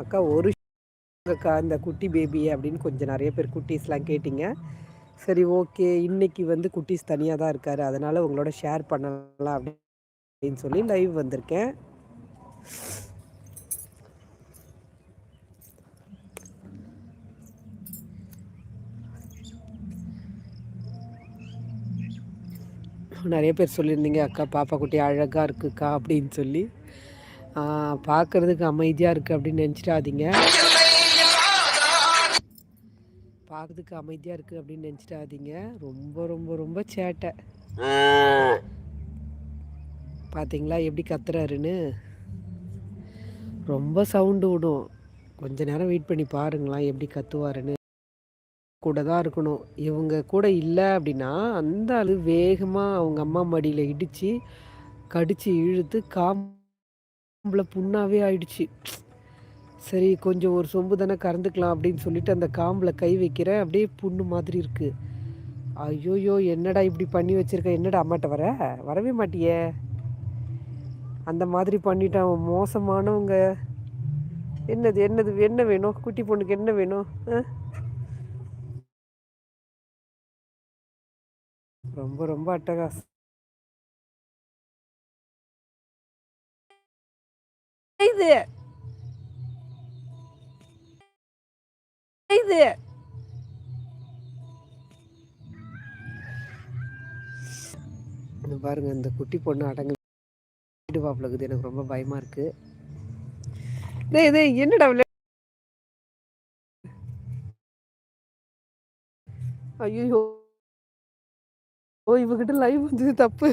அக்கா ஒரு அக்கா இந்த குட்டி பேபி அப்படின்னு கொஞ்சம் நிறைய பேர் குட்டீஸ்லாம் கேட்டிங்க. சரி ஓகே. இன்னைக்கு வந்து குட்டீஸ் தனியாக தான் இருக்கார். அதனால் உங்களோட ஷேர் பண்ணலாம் அப்படின்னு சொல்லி லைவ் வந்திருக்கேன். நிறைய பேர் சொல்லியிருந்தீங்க அக்கா பாப்பா குட்டி அழகாக இருக்குக்கா அப்படின்னு சொல்லி. பார்க்குறதுக்கு அமைதியாக இருக்குது அப்படின்னு நினச்சிட்டாதீங்க பார்க்கறதுக்கு அமைதியாக இருக்குது அப்படின்னு நினச்சிட்டாதீங்க ரொம்ப ரொம்ப ரொம்ப சேட்டை. பார்த்தீங்களா எப்படி கத்துறாருன்னு? ரொம்ப சவுண்டு விடும். கொஞ்ச நேரம் வெயிட் பண்ணி பாருங்களா எப்படி கத்துவாருன்னு. கூட தான் இருக்கணும். இவங்க கூட இல்லை அப்படின்னா அந்த அளவு வேகமாக அவங்க அம்மா மடியில் இடித்து கடித்து இழுத்து நம்மளை புண்ணாகவே ஆயிடுச்சு. சரி கொஞ்சம் ஒரு சொம்பு தானே கறந்துக்கலாம் அப்படின்னு சொல்லிட்டு அந்த காம்பில் கை வைக்கிறேன். அப்படியே புண்ணு மாதிரி இருக்குது ஐயோயோ என்னடா இப்படி பண்ணி வச்சுருக்க? என்னடா அம்மாட்ட வர? வரவே மாட்டியே. அந்த மாதிரி பண்ணிட்டான் மோசமானவங்க. என்னது என்னது என்ன வேணும்? குட்டி பொண்ணுக்கு என்ன வேணும்? ரொம்ப ரொம்ப அட்டகாசம். இது இது பாருங்க இந்த குட்டி பொண்ணு அடங்கு வீடு பாப்பில் எனக்கு ரொம்ப பயமா இருக்கு. என்னடா ஐயோ ஓ இவகிட்ட லைவ் வந்தது தப்பு.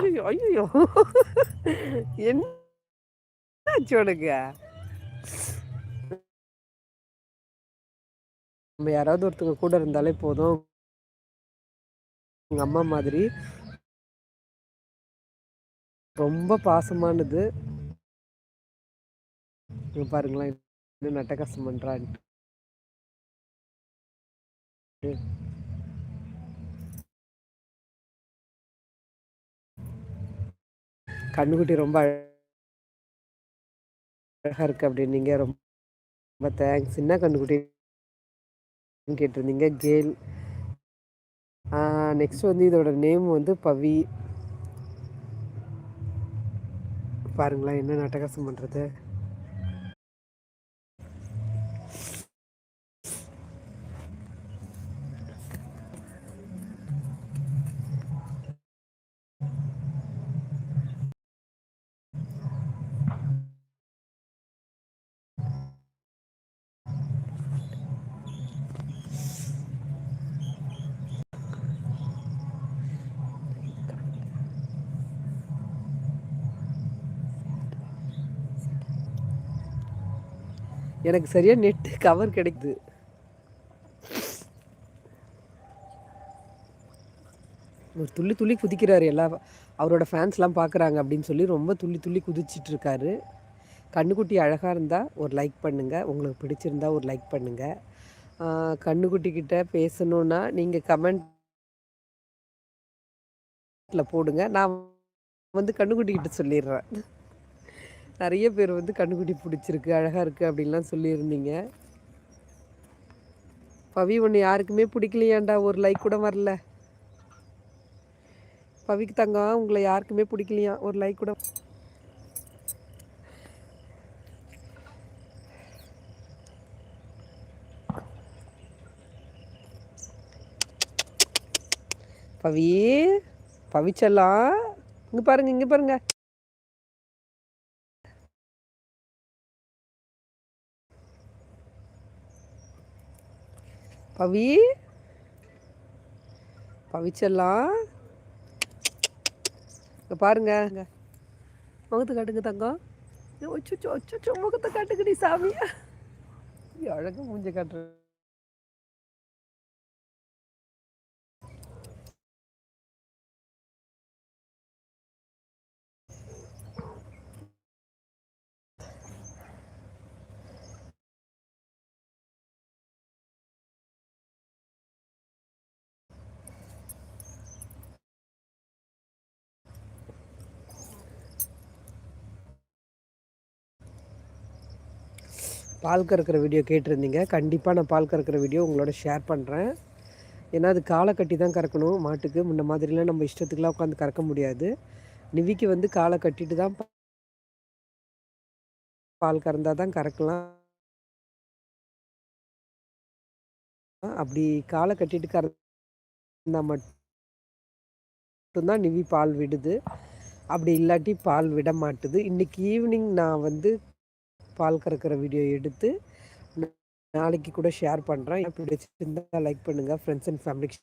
ஐயோ ஐயோ என்ன உனக்கு? நம்ம யாராவது ஒருத்தவங்க கூட இருந்தாலே போதும். உங்க அம்மா மாதிரி. ரொம்ப பாசமானது. பாருங்களேன் இன்னும் நட்ட கஷ்டம் கண்ணுக்குட்டி ரொம்ப அழகாக இருக்குது அப்படின்னீங்க. ரொம்ப தேங்க்ஸ். என்ன கண்ணுக்குட்டி கேட்டிருந்தீங்க? கேல். நெக்ஸ்ட் வந்து இதோட நேம் வந்து பவி. பாருங்களேன் என்ன நாட்டகாசம் பண்ணுறது எனக்கு சரியாக நெட்டு கவர் கிடைக்குது. ஒரு துள்ளி துள்ளி குதிக்கிறாரு எல்லா அவரோட ஃபேன்ஸ்லாம் பார்க்குறாங்க அப்படின்னு சொல்லி ரொம்ப துள்ளி துள்ளி குதிச்சிட்ருக்காரு கண்ணுக்குட்டி அழகாக இருந்தால் ஒரு லைக் பண்ணுங்கள் உங்களுக்கு பிடிச்சிருந்தா ஒரு லைக் பண்ணுங்கள் கண்ணுக்குட்டிக்கிட்ட பேசணுன்னா நீங்கள் கமெண்ட்டில் போடுங்க. நான் வந்து கண்ணுக்குட்டிக்கிட்ட சொல்லிடுறேன். நிறைய பேர் வந்து கண்ணுக்குட்டி பிடிச்சிருக்கு அழகாக இருக்குது அப்படின்லாம் சொல்லியிருந்தீங்க. பவி ஒன்று யாருக்குமே பிடிக்கலையாண்டா ஒரு லைக் கூட வரல. பவிக்கு தங்கம் உங்களை யாருக்குமே பிடிக்கலையா ஒரு லைக் கூட பவி பவிச்செல்லாம் இங்கே பாருங்கள் இங்கே பாருங்கள் பவி. பவிச்செல்லாம். இங்கே பாருங்க. முகத்தை காட்டுங்க தங்கம் ஒச்சோ ஒச்சோ முகத்தை காட்டுக்கடி சாமியா. அழகு மூஞ்ச காட்டுற. பால் கறக்கிற வீடியோ கேட்டிருந்தீங்க. கண்டிப்பாக நான் பால் கறக்கிற வீடியோ உங்களோட ஷேர் பண்ணுறேன் ஏன்னா அது காலை கட்டி தான் கறக்கணும் மாட்டுக்கு. முன்ன மாதிரிலாம் நம்ம இஷ்டத்துக்குலாம் உட்காந்து கறக்க முடியாது. நிவிக்கு வந்து காலை கட்டிட்டு தான் பால் கறந்தால் தான் கறக்கலாம். அப்படி காலை கட்டிட்டு கறந்தால் மட்டும்தான் நிவி பால் விடுது. அப்படி இல்லாட்டி பால் விட மாட்டுது. இன்றைக்கி ஈவினிங் நான் வந்து பால் கறக்கிற வீடியோ எடுத்து நாளைக்கு கூட ஷேர் பண்ணுறேன் பிடிச்சிருந்தா லைக் பண்ணுங்கள் ஃப்ரெண்ட்ஸ் அண்ட் ஃபேமிலிக்கு